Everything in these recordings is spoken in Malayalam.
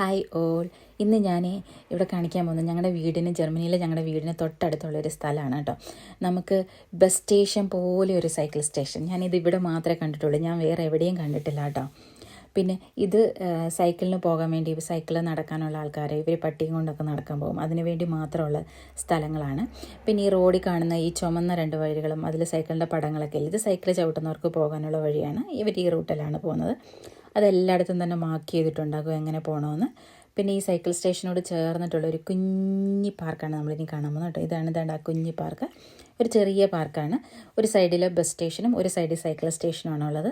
Hi all. ഇന്ന് ഞാൻ ഇവിടെ കാണിക്കാൻ പോകുന്നത് ഞങ്ങളുടെ വീടിന് ജർമ്മനിയിലെ ഞങ്ങളുടെ വീടിന് തൊട്ടടുത്തുള്ള ഒരു സ്ഥലമാണ് കേട്ടോ. നമുക്ക് ബസ് സ്റ്റേഷൻ പോലെ ഒരു സൈക്കിൾ സ്റ്റേഷൻ. ഞാനിത് ഇവിടെ മാത്രമേ കണ്ടിട്ടുള്ളൂ. ഞാൻ വേറെ എവിടെയും കണ്ടിട്ടില്ല കേട്ടോ. പിന്നെ ഇത് സൈക്കിളിന് പോകാൻ വേണ്ടി സൈക്കിൾ നടക്കാനുള്ള ആൾക്കാർ ഇവർ പട്ടിയും കൊണ്ടൊക്കെ നടക്കാൻ പോകും. അതിനുവേണ്ടി മാത്രമുള്ള സ്ഥലങ്ങളാണ്. പിന്നെ ഈ റോഡിൽ കാണുന്ന ഈ ചുമന്ന രണ്ട് വഴികളും അതിൽ സൈക്കിളിന്റെ പടങ്ങളൊക്കെ ഇത് സൈക്കിൾ ചവിട്ടുന്നവർക്ക് പോകാനുള്ള വഴിയാണ്. ഇവർ ഈ റൂട്ടിലാണ് പോകുന്നത്. അതെല്ലായിടത്തും തന്നെ മാർക്ക് ചെയ്തിട്ടുണ്ടാകും എങ്ങനെ പോകണമെന്ന് പിന്നെ ഈ സൈക്കിൾ സ്റ്റേഷനോട് ചേർന്നിട്ടുള്ള ഒരു കുഞ്ഞി പാർക്കാണ് നമ്മളിനി കാണാൻ പോകുന്നത് കേട്ടോ. ഇതാണ് ഇതാണ്ട് ആ കുഞ്ഞി പാർക്ക് ഒരു ചെറിയ പാർക്കാണ് ഒരു സൈഡിൽ ബസ് സ്റ്റേഷനും ഒരു സൈഡിൽ സൈക്കിൾ സ്റ്റേഷനുമാണ് ഉള്ളത്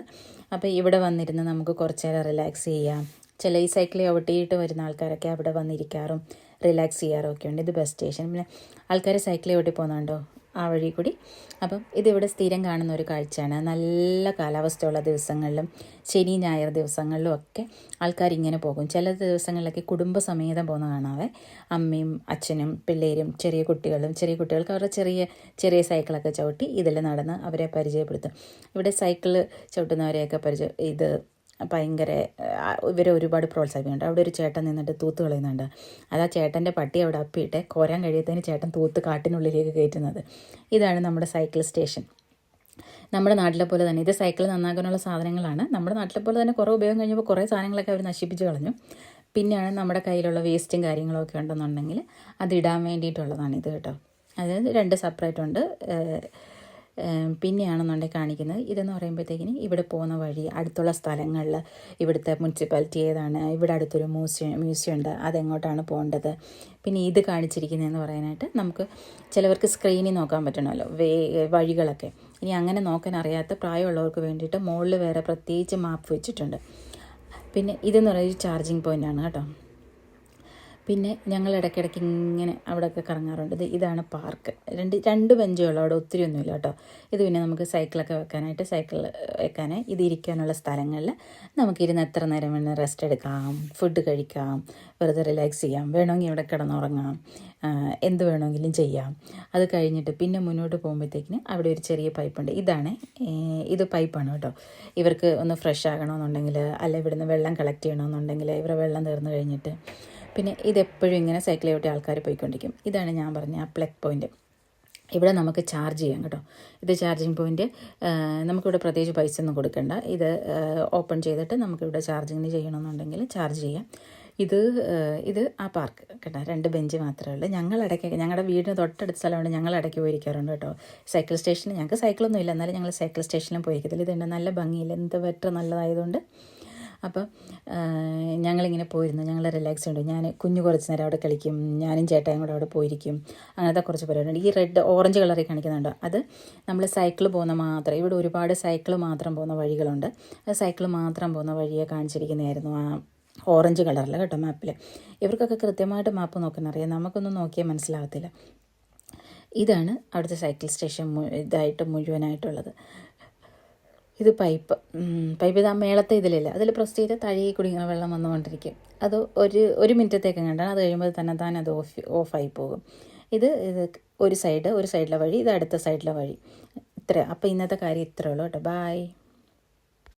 അപ്പോൾ ഇവിടെ വന്നിരുന്ന് നമുക്ക് കുറച്ച് നേരം റിലാക്സ് ചെയ്യാം. ചില ഈ സൈക്കിൾ ചവിട്ടിയിട്ട് വരുന്ന ആൾക്കാരൊക്കെ അവിടെ വന്നിരിക്കാറും റിലാക്സ് ചെയ്യാറും ഒക്കെ ഉണ്ട്. ഇത് ബസ് സ്റ്റേഷൻ പിന്നെ ആൾക്കാർ സൈക്കിൾ ചവിട്ടി പോകുന്നുണ്ടോ ആ വഴി കൂടി. അപ്പം ഇതിവിടെ സ്ഥിരം കാണുന്ന ഒരു കാഴ്ചയാണ്. നല്ല കാലാവസ്ഥയുള്ള ദിവസങ്ങളിലും ശനി ഞായർ ദിവസങ്ങളിലും ഒക്കെ ആൾക്കാർ ഇങ്ങനെ പോകും. ചില ദിവസങ്ങളിലൊക്കെ കുടുംബസമേതം പോകുന്ന കാണാതെ അമ്മയും അച്ഛനും പിള്ളേരും ചെറിയ കുട്ടികളും ചെറിയ കുട്ടികൾക്ക് അവരുടെ ചെറിയ ചെറിയ സൈക്കിളൊക്കെ ചവിട്ടി ഇതിൽ നടന്ന് അവരെ പരിചയപ്പെടുത്തും. ഇവിടെ സൈക്കിൾ ചവിട്ടുന്നവരെയൊക്കെ പരിചയ ഇത് ഭയങ്കര ഇവരെ ഒരുപാട് പ്രോത്സാഹിപ്പിക്കുന്നുണ്ട്. അവിടെ ഒരു ചേട്ടൻ നിന്നിട്ട് തൂത്ത് കളയുന്നുണ്ട്. അതാ ചേട്ടന്റെ പട്ടി അവിടെ അപ്പിയിട്ട് കോരാൻ കഴിയത്തതിന് ചേട്ടൻ തൂത്ത് കാട്ടിനുള്ളിലേക്ക് കയറ്റുന്നത്. ഇതാണ് നമ്മുടെ സൈക്കിൾ സ്റ്റേഷൻ. നമ്മുടെ നാട്ടിലെ പോലെ തന്നെ ഇത് സൈക്കിൾ നന്നാക്കാനുള്ള സാധനങ്ങളാണ്. നമ്മുടെ നാട്ടിലെ പോലെ തന്നെ കുറേ ഉപയോഗം കഴിഞ്ഞപ്പോൾ കുറേ സാധനങ്ങളൊക്കെ അവർ നശിപ്പിച്ച് കളഞ്ഞു. പിന്നെയാണ് നമ്മുടെ കയ്യിലുള്ള വേസ്റ്റും കാര്യങ്ങളൊക്കെ ഉണ്ടെന്നുണ്ടെങ്കിൽ അതിടാൻ വേണ്ടിയിട്ടുള്ളതാണ് ഇത് കേട്ടോ. അതായത് രണ്ട് സെപ്പറേറ്റ് ഉണ്ട്. പിന്നെയാണെന്നുണ്ടെങ്കിൽ കാണിക്കുന്നത്. ഇതെന്ന് പറയുമ്പോഴത്തേക്കിന് ഇവിടെ പോകുന്ന വഴി അടുത്തുള്ള സ്ഥലങ്ങളിൽ ഇവിടുത്തെ മുനിസിപ്പാലിറ്റി ഏതാണ് ഇവിടെ അടുത്തൊരു മ്യൂസിയം മ്യൂസിയം ഉണ്ട് അതെങ്ങോട്ടാണ് പോകേണ്ടത്? പിന്നെ ഇത് കാണിച്ചിരിക്കുന്നതെന്ന് പറയാനായിട്ട് നമുക്ക് ചിലവർക്ക് സ്ക്രീനിൽ നോക്കാൻ പറ്റണമല്ലോ വേ വഴികളൊക്കെ. ഇനി അങ്ങനെ നോക്കാൻ അറിയാത്ത പ്രായമുള്ളവർക്ക് വേണ്ടിയിട്ട് മുകളിൽ വേറെ പ്രത്യേകിച്ച് മാപ്പ് വെച്ചിട്ടുണ്ട്. പിന്നെ ഇതെന്ന് പറയുന്നത് ചാർജിങ് പോയിന്റാണ് കേട്ടോ. പിന്നെ ഞങ്ങൾ ഇടയ്ക്കിടയ്ക്ക് ഇങ്ങനെ അവിടെയൊക്കെ കറങ്ങാറുണ്ട്. ഇത് ഇതാണ് പാർക്ക്. രണ്ട് രണ്ട് ബെഞ്ചുകളും അവിടെ ഒത്തിരി ഒന്നുമില്ല കേട്ടോ. ഇത് പിന്നെ നമുക്ക് സൈക്കിളൊക്കെ വെക്കാനായിട്ട് സൈക്കിൾ വെക്കാനായി ഇത് ഇരിക്കാനുള്ള സ്ഥലങ്ങളിൽ നമുക്കിരുന്ന് എത്ര നേരം വേണം റെസ്റ്റ് എടുക്കാം ഫുഡ് കഴിക്കാം വെറുതെ റിലാക്സ് ചെയ്യാം. വേണമെങ്കിൽ ഇവിടെ കിടന്നുറങ്ങാം എന്ത് വേണമെങ്കിലും ചെയ്യാം. അത് കഴിഞ്ഞിട്ട് പിന്നെ മുന്നോട്ട് പോകുമ്പോഴത്തേക്കിന് അവിടെ ഒരു ചെറിയ പൈപ്പുണ്ട് ഇതാണ് ഇത് പൈപ്പാണ് കേട്ടോ. ഇവർക്ക് ഒന്ന് ഫ്രഷ് ആകണമെന്നുണ്ടെങ്കിൽ അല്ല ഇവിടുന്ന് വെള്ളം കളക്ട് ചെയ്യണമെന്നുണ്ടെങ്കിൽ ഇവരെ വെള്ളം തീർന്നു കഴിഞ്ഞിട്ട് പിന്നെ ഇതെപ്പോഴും ഇങ്ങനെ സൈക്കിൾ ചവിട്ടി ആൾക്കാർ പോയിക്കൊണ്ടിരിക്കും. ഇതാണ് ഞാൻ പറഞ്ഞ ആ പ്ലഗ് പോയിന്റ് ഇവിടെ നമുക്ക് ചാർജ് ചെയ്യാം കേട്ടോ. ഇത് ചാർജിങ് പോയിന്റ് നമുക്കിവിടെ പ്രത്യേകിച്ച് പൈസ ഒന്നും കൊടുക്കണ്ട. ഇത് ഓപ്പൺ ചെയ്തിട്ട് നമുക്കിവിടെ ചാർജിങ്ങിന് ചെയ്യണമെന്നുണ്ടെങ്കിൽ ചാർജ് ചെയ്യാം. ഇത് ഇത് ആ പാർക്ക് കേട്ടോ. രണ്ട് ബെഞ്ച് മാത്രമേ ഉള്ളൂ. ഞങ്ങൾ ഇടയ്ക്ക് ഞങ്ങളുടെ വീടിന് തൊട്ടടുത്ത സ്ഥലമാണ് ഞങ്ങൾ ഇടയ്ക്ക് പോയിരിക്കാറുണ്ട് കേട്ടോ. സൈക്കിൾ സ്റ്റേഷനിൽ ഞങ്ങൾക്ക് സൈക്കിളൊന്നും ഇല്ല എന്നാലും ഞങ്ങൾ സൈക്കിൾ സ്റ്റേഷനിലും പോയിരിക്കത്തില്ല. ഇതുണ്ട്. നല്ല ഭംഗിയില്ല. എന്ത് വെറ്റർ നല്ലതായതുകൊണ്ട് അപ്പം ഞങ്ങളിങ്ങനെ പോയിരുന്നു. ഞങ്ങൾ റിലാക്സ് ഉണ്ട് ഞാൻ കുഞ്ഞു കുറച്ച് നേരം അവിടെ കളിക്കും. ഞാനും ചേട്ടായും കൂടെ അവിടെ പോയിരിക്കും. അങ്ങനത്തെ കുറച്ച് പരിപാടിയുണ്ട്. ഈ റെഡ് ഓറഞ്ച് കളറിൽ കാണിക്കുന്നുണ്ട്. അത് നമ്മൾ സൈക്കിൾ പോകുന്ന മാത്രം ഇവിടെ ഒരുപാട് സൈക്കിൾ മാത്രം പോകുന്ന വഴികളുണ്ട്. അത് സൈക്കിൾ മാത്രം പോകുന്ന വഴിയെ കാണിച്ചിരിക്കുന്നതായിരുന്നു ആ ഓറഞ്ച് കളറിൽ കേട്ടോ മാപ്പിൽ ഇവർക്കൊക്കെ കൃത്യമായിട്ട് മാപ്പ് നോക്കാൻ അറിയാം. നമുക്കൊന്നും നോക്കിയാൽ മനസ്സിലാവത്തില്ല. ഇതാണ് അവിടുത്തെ സൈക്കിൾ സ്റ്റേഷൻ ഇതായിട്ട് മുഴുവനായിട്ടുള്ളത്. ഇത് പൈപ്പ് പൈപ്പ് ഇത് ആ മേളത്തെ ഇതിലില്ല? അതിൽ പ്രസ് ചെയ്ത് തഴകി കുടിക്കുന്ന വെള്ളം വന്നുകൊണ്ടിരിക്കും. അത് ഒരു ഒരു മിനിറ്റത്തേക്ക് കണ്ടാണ് അത് കഴിയുമ്പോൾ തന്നെ താൻ അത് ഓഫ് ഓഫായി പോകും. ഇത് ഇത് ഒരു സൈഡ് ഒരു സൈഡിലെ വഴി ഇത് അടുത്ത സൈഡിലെ വഴി. ഇത്ര അപ്പോൾ ഇന്നത്തെ കാര്യം ഇത്രേ ഉള്ളൂ കേട്ടോ. ബായ്